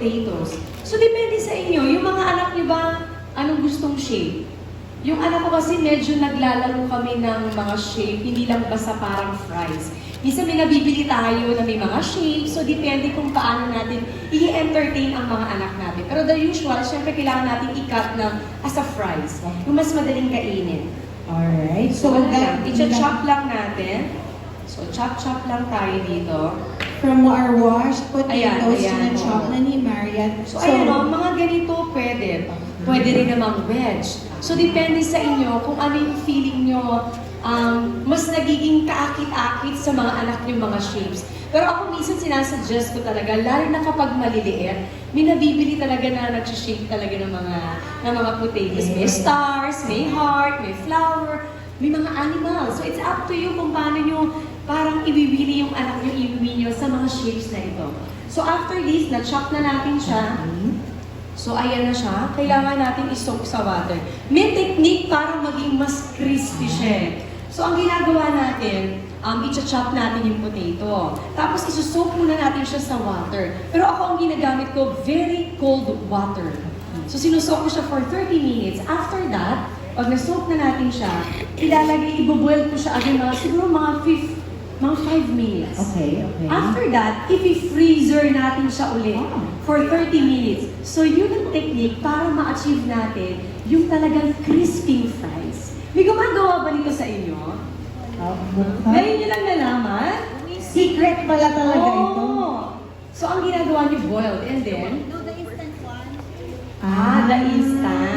potatoes. So, depende sa inyo. Yung mga anak niyo ba, anong gustong shape? Yung anak ko kasi medyo naglalaro kami ng mga shape, hindi lang basta parang fries. Minsan may nabibili tayo na may mga shape, so depende kung paano natin i-entertain ang mga anak natin. Pero the usual, syempre kailangan natin i-cut na as a fries. Yung mas madaling kainin. Alright. So, So, lang, that, i-chop lang natin. So, chop-chop lang tayo dito. from our washed Ayan, potatoes, ayan, na-chop oo. na ni Marian. So, ayan o, mga ganito pwede. Pwede rin namang wedge. So, depende sa inyo kung ano yung feeling nyo um, mas nagiging kaakit-akit sa mga anak nyo mga shapes. Pero ako minsan sinasuggest ko talaga, lalo na kapag maliliit, may nabibili talaga na nag-shape talaga ng mga, ng mga potatoes. May stars, may heart, may flower, may mga animals. So it's up to you kung paano nyo parang ibiwili yung anak nyo, ibiwili nyo sa mga shapes na ito. So after this, na-chop na natin siya. So, ayan na siya. Kailangan natin isoak sa water. May technique para maging mas crispy siya. eh. So, ang ginagawa natin, um, i-chop natin yung potato. Tapos, isusoak muna natin siya sa water. Pero ako, ang ginagamit ko, very cold water. So, sinusoak ko siya for 30 minutes. After that, pag nasoak na natin siya, ilalagay, ibuboil ko siya again mga, siguro mga 5 mga 5 minutes. Okay, okay. After that, i-freezer natin siya ulit Wow. for 30 minutes. So yun ang technique para ma-achieve natin yung talagang crispy fries. May gumagawa ba nito sa inyo? Oh, Ngayon nyo lang nalaman? Secret pala talaga ito. Oo. So ang ginagawa niyo boiled and then, No, the instant one. ah, the instant.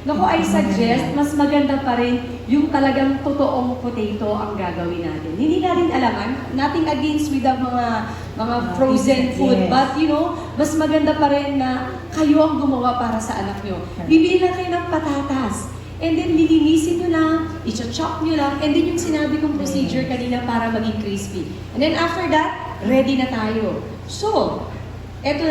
Naku, I suggest, mas maganda pa rin yung talagang totoong potato ang gagawin natin. Hindi natin alaman, nothing against with the mga mga frozen Yes. food, but you know, mas maganda pa rin na kayo ang gumawa para sa anak nyo. Bibili lang kayo ng patatas. And then, lilinisin nyo lang, i-chop nyo lang, and then yung sinabi kong procedure kanina para maging crispy. And then after that, ready na tayo. So, eto